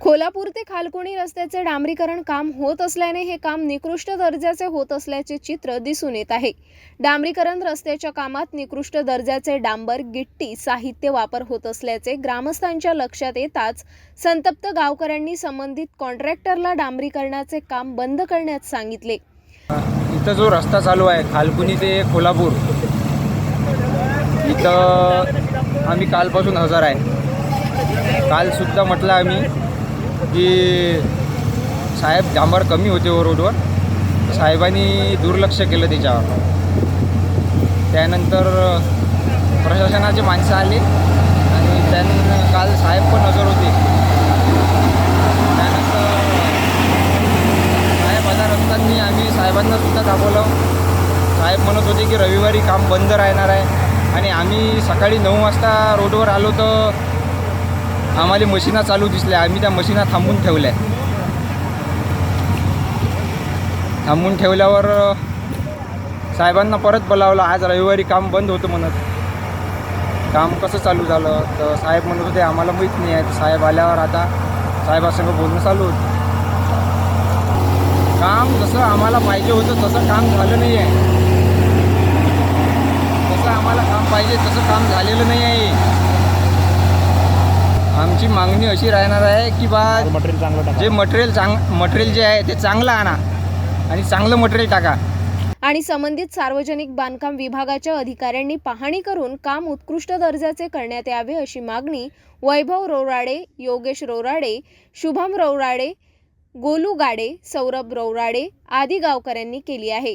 कोल्हापूर ते खालकोणी रस्त्याचे डांबरीकरण काम होत असल्याने हे काम निकृष्ट दर्जाचे होत असल्याचे चित्र दिसून येत आहे. डांबरीकरण रस्त्याच्या कामात निकृष्ट दर्जाचे डांबर गिट्टी साहित्य वापर होत असल्याचे ग्रामस्थांच्या लक्षात येताच संतप्त गावकऱ्यांनी संबंधित कॉन्ट्रॅक्टरला डांबरीकरणाचे काम बंद करण्यास सांगितले. इथं जो रस्ता चालू आहे खालकुनी ते कोल्हापूर इथं आम्ही कालपासून हजर आहे. कालसुद्धा म्हटलं आम्ही की साहेब डांबर कमी होते हो रोडवर. साहेबांनी दुर्लक्ष केलं त्याच्यावर. त्यानंतर प्रशासनाचे माणसं आले आणि त्यांना काल साहेब पण हजर होते. त्यानंतर साहेब हजार असताना आम्ही साहेबांना सुद्धा दाखवलं साहेब म्हणत होते की रविवारी काम बंद राहणार आहे. आणि आम्ही सकाळी नऊ वाजता रोडवर आलो तर आम्हाला मशीना चालू दिसल्या आम्ही त्या मशीना थांबून ठेवल्या. थांबून ठेवल्यावर साहेबांना परत बोलावलं आज रविवारी काम बंद होतं म्हणत. काम कसं चालू झालं? तर साहेब म्हणत होते आम्हाला माहीत नाही आहे. तर साहेब आल्यावर आता साहेबासंग बोलणं चालू होतं. काम जसं आम्हाला पाहिजे होतं तसं काम झालं नाही आहे. जसं आम्हाला काम पाहिजे तसं काम झालेलं नाही आहे. आमची मागणी अशी राहणार आहे की बा मटेरियल चांगलं टाका. जे मटेरियल चांग मटेरियल जे आहे ते चांगलं आणा आणि चांगलं मटेरियल टाका. आणि संबंधित सार्वजनिक बांधकाम विभागाच्या अधिकाऱ्यांनी पाहणी करून काम उत्कृष्ट दर्जाचे करण्यात यावे अशी मागणी वैभव रोराडे योगेश रोराडे शुभम रोराडे गोलू गाडे सौरभ रोराडे आदी गावकऱ्यांनी केली आहे.